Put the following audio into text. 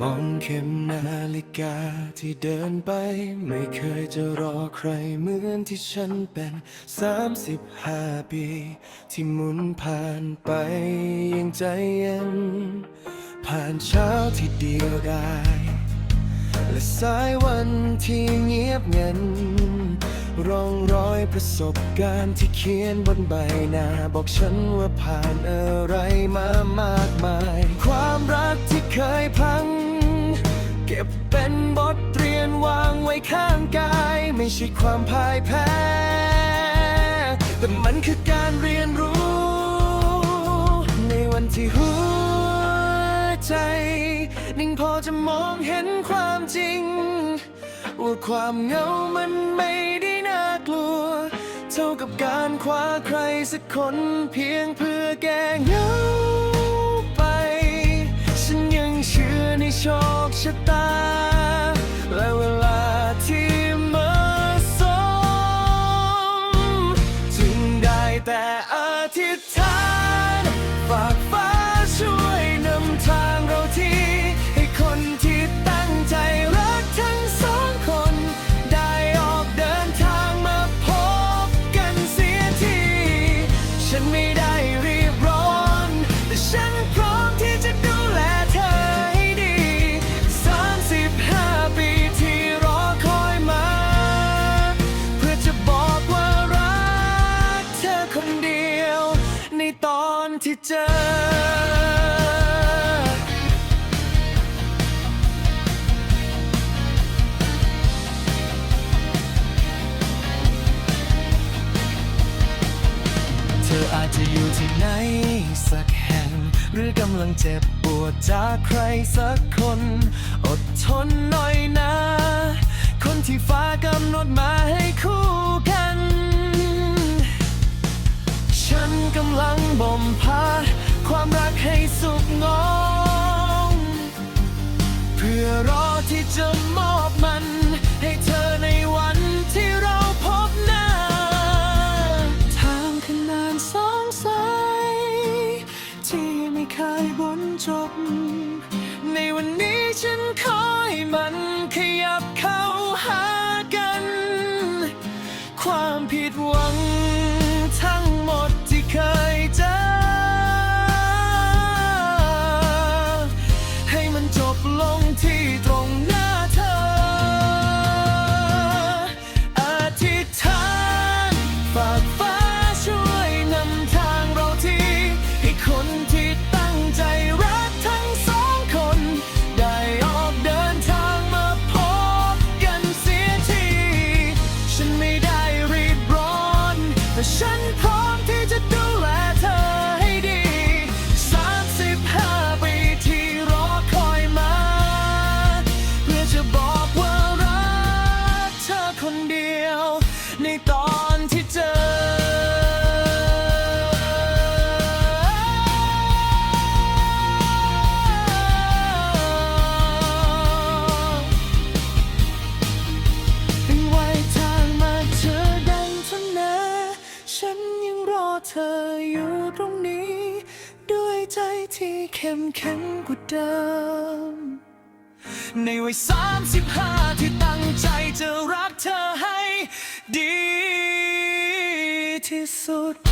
มองเข็มนาฬิกาที่เดินไป ไม่เคยจะรอใครเหมือนที่ฉันเป็น 35 ปี ที่หมุนผ่านไปยังใจเย็น ผ่านเช้าที่เดียวดายและสายวันที่เงียบเงันร่องรอยประสบการณ์ที่เขียนบนใบหน้า บอกฉันว่าผ่านอะไรมามากมาย ความรักที่เคยพัง ก็บเป็นบทเรียนวางไว้ข้างกาย ไม่ใช่ความพ่ายแพ้ แต่มันคือการเรียนรู้ ในวันที่หัวใจ นิ่งพอจะมองเห็นความจริง ว่าความเหงามันไม่ได้น่ากลัว เท่ากับการคว้าใครสักคนเพียงเพื่อแก้เหงา โชคชะตา และเวลาที่มาสมจึงได้แต่อธิษฐานฝากฟ้า อาจจะอยู่ที่ไหนสักแห่ง หรือกำลังเจ็บปวดจากใครสักคน อดทนหน่อยนะ คนที่ฟ้ากำหนดมาให้คู่กัน ฉันกำลังบ่มพาความรักให้สุกงอม เพื่อรอที่จะมอบ มัน แต่ รอเธออยู่ตรงนี้ ด้วยใจที่เข้มแข็งกว่าเดิม ในวัยสามสิบห้าที่ตั้งใจจะรักเธอให้ดีที่สุด